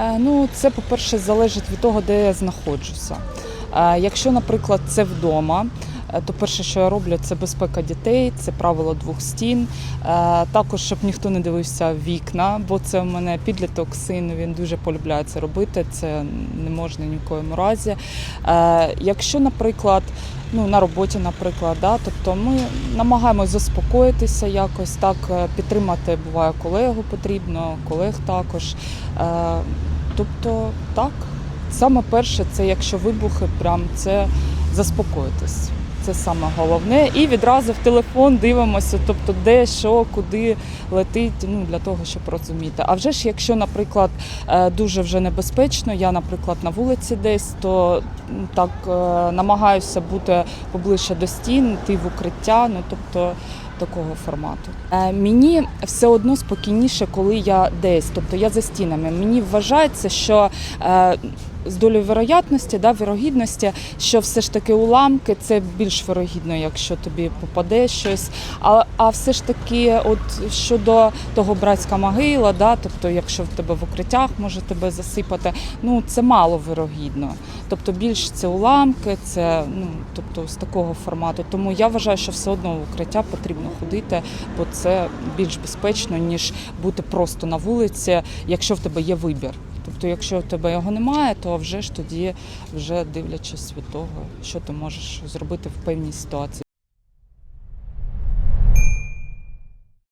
Е, Ну, це, по-перше, залежить від того, де я знаходжуся. Е, Якщо, наприклад, це вдома, е, то перше, що я роблю, це безпека дітей, це правило двох стін. Також, щоб ніхто не дивився вікна, бо це в мене підліток, син, він дуже полюбляє це робити. Це не можна ні в коєму разі. Якщо, наприклад, ну, на роботі, наприклад, да, тобто ми намагаємося заспокоїтися якось, так, е, підтримати буває колегу потрібно, колег також. Е, Тобто, так, саме перше, це якщо вибухи, прям це заспокоїтись. Це саме головне. І відразу в телефон дивимося, тобто де, що, куди летить, ну для того, щоб розуміти. А вже ж, якщо, наприклад, е, дуже вже небезпечно, я, наприклад, на вулиці десь, то так е, намагаюся бути поближче до стін, йти в укриття. Ну тобто такого формату. Е, Мені все одно спокійніше, коли я десь, тобто я за стінами. Мені вважається, що з долею вероятності, да, вірогідності, що все ж таки уламки це більш вирогідно, якщо тобі попаде щось. А, а все ж таки, от щодо того братська могила, да, тобто, якщо в тебе в укриттях може тебе засипати, ну це мало вирогідно. Тобто більш це уламки, це ну тобто з такого формату. Тому я вважаю, що все одно в укриття потрібно ходити, бо це більш безпечно, ніж бути просто на вулиці, якщо в тебе є вибір. Тобто, якщо в тебе його немає, то вже ж тоді, вже дивлячись від того, що ти можеш зробити в певній ситуації.